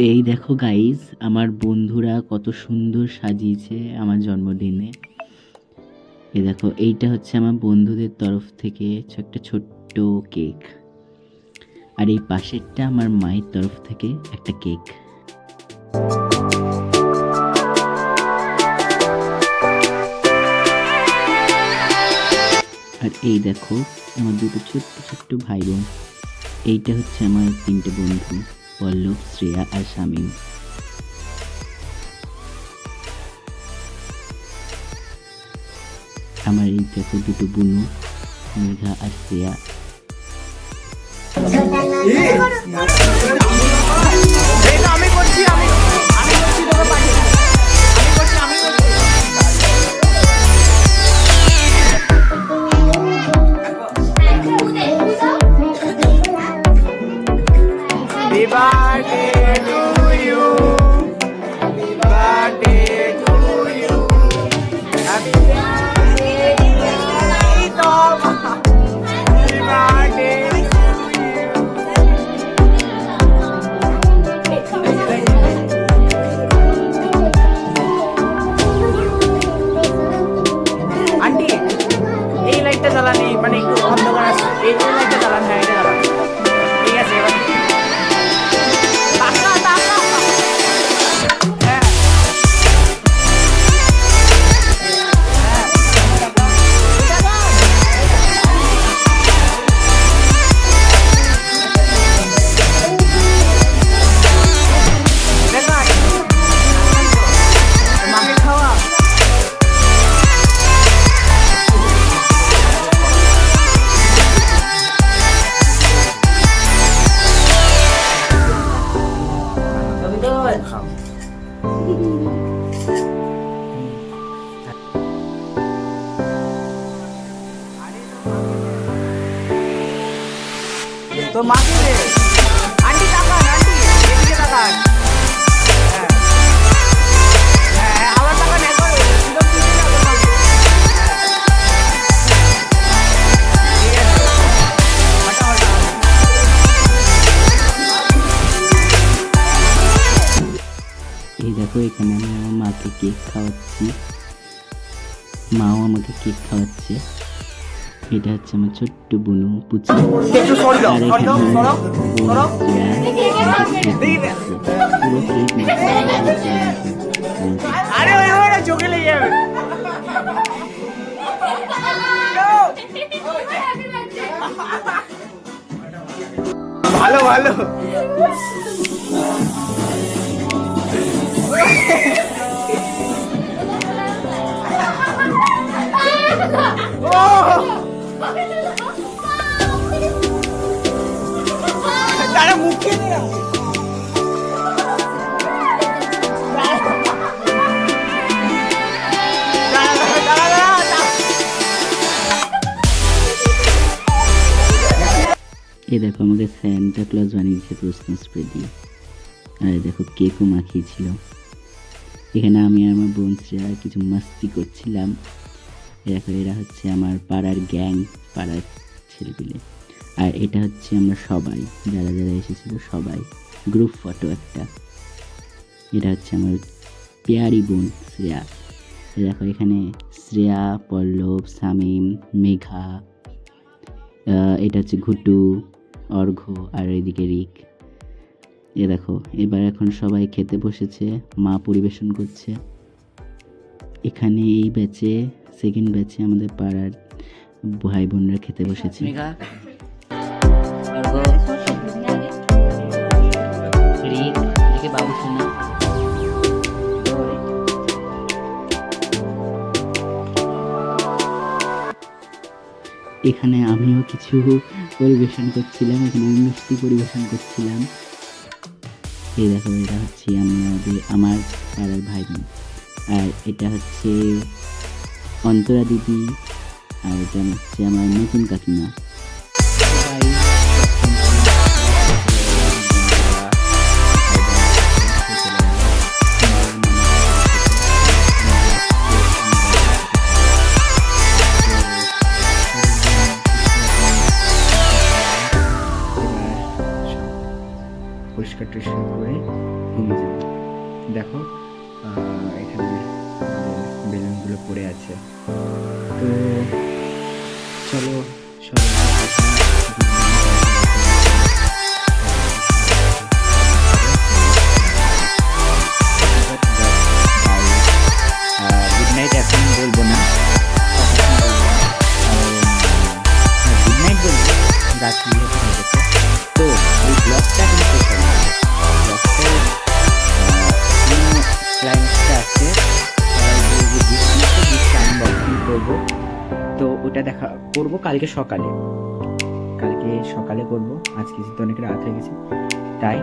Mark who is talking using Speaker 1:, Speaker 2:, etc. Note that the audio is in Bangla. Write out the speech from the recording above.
Speaker 1: এই দেখো গাইজ আমার বন্ধুরা কত সুন্দর সাজিয়েছে আমার জন্মদিনে। এ দেখো, এইটা হচ্ছে আমার বন্ধুদের তরফ থেকে একটা ছোট্ট কেক আর এই পাশেরটা আমার মায়ের তরফ থেকে একটা কেক আর এই দেখো, আমার দুটো ছোট্ট ছোট্ট ভাই বোন। এইটা হচ্ছে আমার তিনটে বন্ধু। পল্লব শ্রেয়া আর শামীম। আমার এই দেখো দুটো বুনু মেঘা আর শ্রেয়া।
Speaker 2: এই লাইটটা তো মাকে দে আন্টি হ্যাঁ। হ্যাঁ হ্যাঁ,
Speaker 1: দেখো এখানে আমি আমার মাকে কেক খাওয়াচ্ছি। মাও আমাকে কেক খাওয়াচ্ছে। এটা হচ্ছে আমার ছোট্ট বুনু পুচি। আর এখানে
Speaker 2: সরো
Speaker 1: বোন এই দেখো আমাকে স্যান্টা ক্লজ বানিয়েছে ক্রিসমাস স্প্রে দিয়ে আর দেখো, কেকও মাখিয়েছিল। এখানে আমি আর আমার বোন শ্রেয়া কিছু মাস্তি করছিলাম। দেখো এরা হচ্ছে আমার পাড়ার গ্যাং, পাড়ার ছেলেপিলে। আর এটা হচ্ছে আমরা সবাই, যারা যারা এসেছিল সবাই। গ্রুপ ফটো একটা। এটা হচ্ছে আমার পেয়ারি বোন শ্রেয়া। দেখো এখানে শ্রেয়া, পল্লব, শামীম, মেঘা এটা হচ্ছে ঘুটু অর্ঘ্য আর এদিকে রিক। এ দেখো, এবার এখন সবাই খেতে বসেছে, মা পরিবেশন করছে। এখানে এই ব্যাচে সেকেন্ড ব্যাচে আমাদের পাড়ার ভাই বোনরা খেতে বসেছে। এখানে আমিও কিছু পরিবেশন করছিলাম, এখানে আমি মিষ্টি পরিবেশন করছিলাম। এই দেখো, এটা হচ্ছে আমাদের আমার পাড়ার ভাই বোন আর এটা হচ্ছে অন্তরা দিদি, আর এটা হচ্ছে আমার নতুন কাকিমা।
Speaker 3: টরিষ্কার করে। ঘুমিয়ে যাবে দেখো এখানে বেলুনগুলো পড়ে আছে। তো চলো সবাই ওটা দেখা করব কালকে সকালে। কালকে সকালে করব। আজকে যেহেতু অনেক রাত হয়ে গেছে, তাই